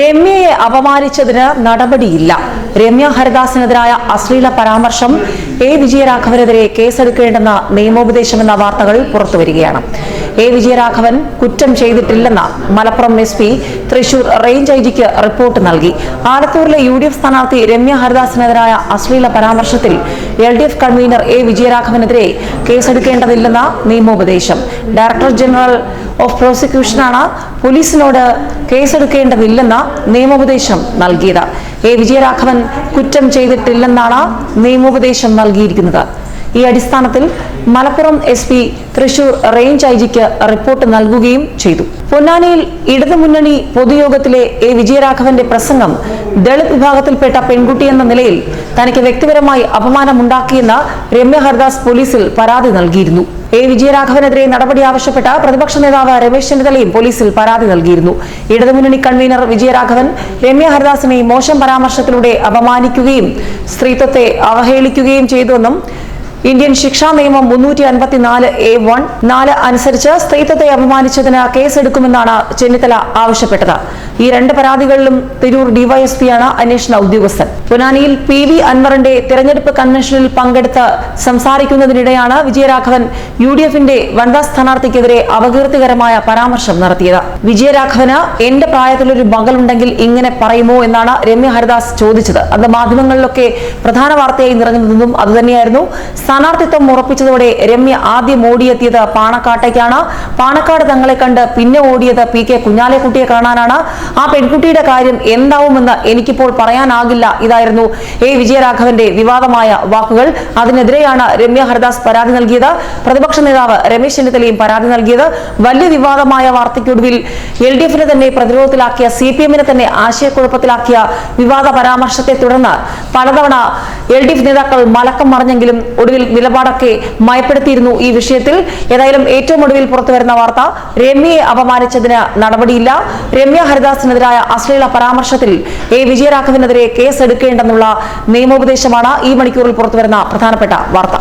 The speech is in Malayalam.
രമ്യയെ അപമാനിച്ചതിന് നടപടിയില്ല. രമ്യ ഹരിദാസിനെതിരായ അശ്ലീല പരാമർശം എ വിജയരാഘവനെതിരെ കേസെടുക്കേണ്ടെന്ന നിയമോപദേശമെന്ന വാർത്തകൾ പുറത്തുവരികയാണ്. എ വിജയരാഘവൻ കുറ്റം ചെയ്തിട്ടില്ലെന്ന Malappuram S P Thrissur range I ജിക്ക് റിപ്പോർട്ട് നൽകി. ആലത്തൂരിലെ യു ഡി എഫ് സ്ഥാനാർത്ഥി രമ്യ ഹരിദാസിനെതിരായ അശ്ലീല പരാമർശത്തിൽ L D F convenor A വിജയരാഘവനെതിരെ കേസെടുക്കേണ്ടതില്ലെന്ന നിയമോപദേശം. ഡയറക്ടർ ജനറൽ ഓഫ് പ്രോസിക്യൂഷനാണ് പോലീസിനോട് കേസെടുക്കേണ്ടതില്ലെന്ന നിയമോപദേശം നൽകിയത്. എ വിജയരാഘവൻ കുറ്റം ചെയ്തിട്ടില്ലെന്നാണ് നിയമോപദേശം നൽകിയിരിക്കുന്നത്. ഈ അടിസ്ഥാനത്തിൽ Malappuram S P Thrissur range I ജിക്ക് റിപ്പോർട്ട് നൽകുകയും ചെയ്തു. പൊന്നാനിയിൽ ഇടതുമുന്നണി പൊതുയോഗത്തിലെ എ വിജയരാഘവന്റെ പ്രസംഗം ദളിത് വിഭാഗത്തിൽപ്പെട്ട പെൺകുട്ടി എന്ന നിലയിൽ തനിക്ക് വ്യക്തിപരമായി അപമാനമുണ്ടാക്കിയെന്ന് രമ്യ ഹർദാസ് പോലീസിൽ പരാതി നൽകിയിരുന്നു. എ വിജയരാഘവനെതിരെ നടപടി ആവശ്യപ്പെട്ട പ്രതിപക്ഷ നേതാവ് രമേശ് ചെന്നിത്തലയും പോലീസിൽ പരാതി നൽകിയിരുന്നു. ഇടതുമുന്നണി കൺവീനർ വിജയരാഘവൻ രമ്യ ഹരിദാസിനെ മോശം പരാമർശത്തിലൂടെ അപമാനിക്കുകയും സ്ത്രീത്വത്തെ അവഹേളിക്കുകയും ചെയ്തുവെന്നും ഇന്ത്യൻ ശിക്ഷാ നിയമം മുന്നൂറ്റി അൻപത്തിനാല് എ വൺ നാല് അനുസരിച്ച് സ്ത്രീത്വത്തെ അപമാനിച്ചതിന് കേസെടുക്കുമെന്നാണ് ചെന്നിത്തല ആവശ്യപ്പെട്ടത്. ഈ രണ്ട് പരാതികളിലും തിരൂർ ഡിവൈഎസ്പിയാണ് അന്വേഷണ ഉദ്യോഗസ്ഥൻ. പൊന്നാനിയിൽ പി വി അൻവറിന്റെ തെരഞ്ഞെടുപ്പ് കൺവെൻഷനിൽ പങ്കെടുത്ത് സംസാരിക്കുന്നതിനിടെയാണ് വിജയരാഘവൻ യു ഡി എഫിന്റെ വനിതാ സ്ഥാനാർത്ഥിക്കെതിരെ അപകീർത്തികരമായ പരാമർശം നടത്തിയത്. വിജയരാഘവന് എന്റെ പ്രായത്തിലൊരു മകളുണ്ടെങ്കിൽ ഇങ്ങനെ പറയുമോ എന്നാണ് രമ്യ ഹരിദാസ് ചോദിച്ചത്. അത് മാധ്യമങ്ങളിലൊക്കെ പ്രധാന വാർത്തയായി നിറഞ്ഞതെന്നും അതുതന്നെയായിരുന്നു. സ്ഥാനാർത്ഥിത്വം ഉറപ്പിച്ചതോടെ രമ്യ ആദ്യം ഓടിയെത്തിയത് പാണക്കാട്ടേക്കാണ്. പാണക്കാട് തങ്ങളെ കണ്ട് പിന്നെ ഓടിയത് പി കെ കുഞ്ഞാലിക്കുട്ടിയെ കാണാനാണ്. ആ പെൺകുട്ടിയുടെ കാര്യം എന്താവുമെന്ന് എനിക്കിപ്പോൾ പറയാനാകില്ല ഇതായിരുന്നു എ. വിജയരാഘവന്റെ വിവാദമായ വാക്കുകൾ. അതിനെതിരെയാണ് രമ്യ ഹർദാസ് പരാതി നൽകിയത്. പ്രതിപക്ഷ നേതാവ് രമേശ് ചെന്നിത്തലയും പരാതി നൽകിയത്. വലിയ വിവാദമായ വാർത്തയ്ക്കൊടുവിൽ എൽ ഡി എഫിനെ തന്നെ പ്രതിരോധത്തിലാക്കിയ സി പി എമ്മിനെ തന്നെ ആശയക്കുഴപ്പത്തിലാക്കിയ വിവാദ പരാമർശത്തെ തുടർന്ന് പലതവണ എൽ ഡി എഫ് നേതാക്കൾ മലക്കം മറിഞ്ഞെങ്കിലും ഒടുവിൽ നിലപാടൊക്കെ മയപ്പെടുത്തിയിരുന്നു ഈ വിഷയത്തിൽ. ഏതായാലും ഏറ്റവും ഒടുവിൽ പുറത്തുവരുന്ന വാർത്ത രമ്യയെ അപമാനിച്ചതിന് നടപടിയില്ല. രമ്യ ഹരിദാസിനെതിരായ അശ്ലീല പരാമർശത്തിൽ എ വിജയരാഘവനെതിരെ കേസ് എടുക്കേണ്ടെന്നുള്ള നിയമോപദേശമാണ് ഈ മണിക്കൂറിൽ പുറത്തുവരുന്ന പ്രധാനപ്പെട്ട വാർത്ത.